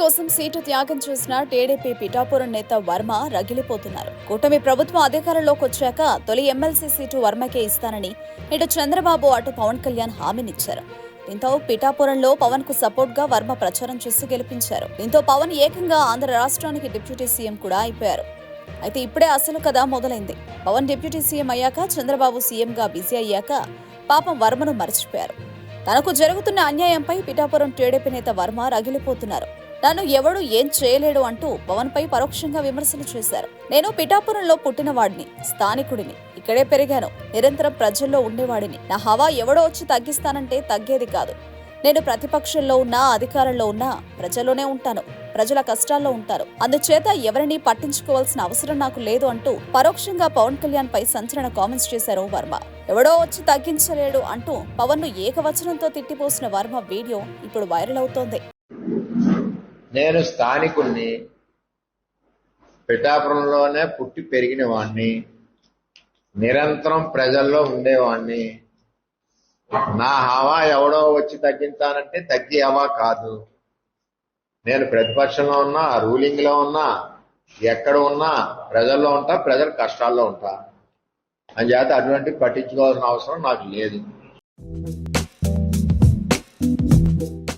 కోసం సీటు త్యాగం చేసిన టీడీపీ పిఠాపురం నేత వర్మ రగిలిపోతున్నారు. కూటమి ప్రభుత్వం అధికారంలోకి వచ్చాక తొలి ఎమ్మెల్సీ సీటు వర్మకే ఇస్తానని ఇటు చంద్రబాబు అటు పవన్ కళ్యాణ్ హామీనిచ్చారు. దీంతో పిఠాపురంలో పవన్కు సపోర్ట్గా వర్మ ప్రచారం చేసి గెలిపించారు. దీంతో పవన్ ఏకంగా ఆంధ్ర రాష్ట్రానికి డిప్యూటీ సీఎం కూడా అయిపోయారు. అయితే ఇప్పుడే అసలు కథ మొదలైంది. పవన్ డిప్యూటీ సీఎం అయ్యాక చంద్రబాబు సీఎంగా బిజీ అయ్యాక పాపం వర్మను మర్చిపోయారు. తనకు జరుగుతున్న అన్యాయంపై పిఠాపురం టీడీపీ నేత వర్మ రగిలిపోతున్నారు. నన్ను ఎవడు ఏం చేయలేడు అంటూ పవన్ పై పరోక్షంగా విమర్శలు చేశారు. నేను పిఠాపురంలో పుట్టినవాడిని స్థానికుడిని. ఇక్కడే పెరిగాను. నిరంతరం ప్రజల్లో ఉండేవాడిని. నా హవా ఎవడో వచ్చి తగ్గిస్తానంటే తగ్గేది కాదు. నేను ప్రతిపక్షంలో ఉన్నా అధికారంలో ఉన్నా ప్రజల్లోనే ఉంటాను. ప్రజల కష్టాల్లో ఉంటారు అందుచేత ఎవరిని పట్టించుకోవాల్సిన అవసరం నాకు లేదు అంటూ పరోక్షంగా పవన్ కళ్యాణ్ పై సంచలన కామెంట్స్ చేశారు వర్మ. ఎవడో వచ్చి తగ్గించలేడు అంటూ పవన్ను ఏకవచనంతో తిట్టిపోసిన వర్మ వీడియో ఇప్పుడు వైరల్ అవుతోంది. నేను స్థానికుణ్ణి. పిఠాపురంలోనే పుట్టి పెరిగిన వాణ్ణి నిరంతరం ప్రజల్లో ఉండేవాణ్ణి. నా హవా ఎవడో వచ్చి తగ్గించానంటే తగ్గే హవా కాదు. నేను ప్రతిపక్షంలో ఉన్నా రూలింగ్లో ఉన్నా ఎక్కడ ఉన్నా ప్రజల్లో ఉంటా ప్రజల కష్టాల్లో ఉంటా. అని చేత అటువంటి పట్టించుకోవాల్సిన అవసరం నాకు లేదు.